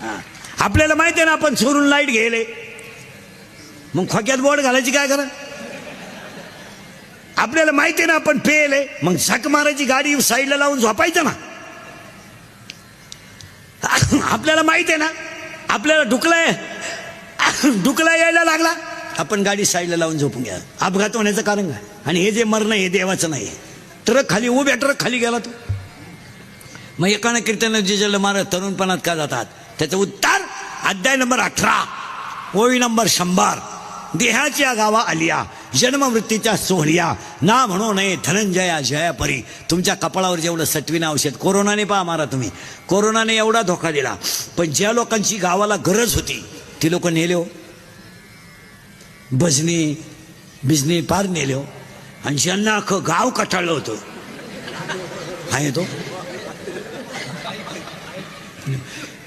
हा. आपल्याला माहिती आहे ना आपण चोरून लाइट घ्यायले. मग खोक्यात बोट घालायची काय करा? आपल्याला माहिती आहे ना आपण पेले मग झक मारायची गाडी साईडला लावून झोपायचं ना. आपल्याला माहिती आहे ना आपल्याला ढुकलाय डुकला यायला लागला. आपण गाडी साईडला लावून झोपून घ्या. अपघात होण्याचं कारण काय? आणि हे जे मरण हे देवाचं नाही. ट्रक खाली उभ्या ट्रक खाली गेला तो. मग एकानं कीर्तन जिजल मारत तरुणपणात का जातात? त्याचं उत्तर अध्याय नंबर अठरा. ओळी नंबर शंभर. देहाच्या गावा आलिया जन्मवृत्तीच्या सोहळ्या. ना म्हणू नये धनंजया जयापरी. तुमच्या कपाळावर जेवढं सटवीन औषध कोरोनाने पहा मारा तुम्ही. कोरोनाने एवढा धोका दिला पण ज्या लोकांची गावाला गरज होती ती लोक नेले हो भजनी बिजनी पार नेले हो आणि ज्यांना अख्खं गाव कटाळलं होतं. हा येतो.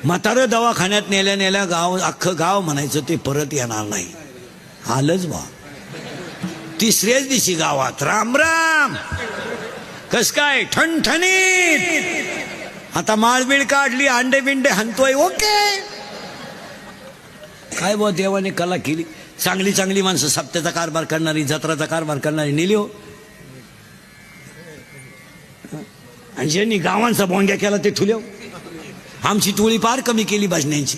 म्हातारं दवाखान्यात नेल्या नेल्या गाव अख्खं गाव म्हणायचं ते परत येणार नाही. आलंच बा. तिसऱ्याच दिवशी गावात राम राम. कस काय? ठणठणीत. आता माळबीळ काढली अंडे बिंडे हनतोय ओके. काय बुवा देवाने कला केली? चांगली चांगली माणसं सप्त्याचा कारभार करणारी जत्राचा कारभार करणारी नेली हो. आणि ज्यांनी गावांचा बोंग्या केला ते ठुल्या हो. आमची टोळी पार कमी केली भजन्यांची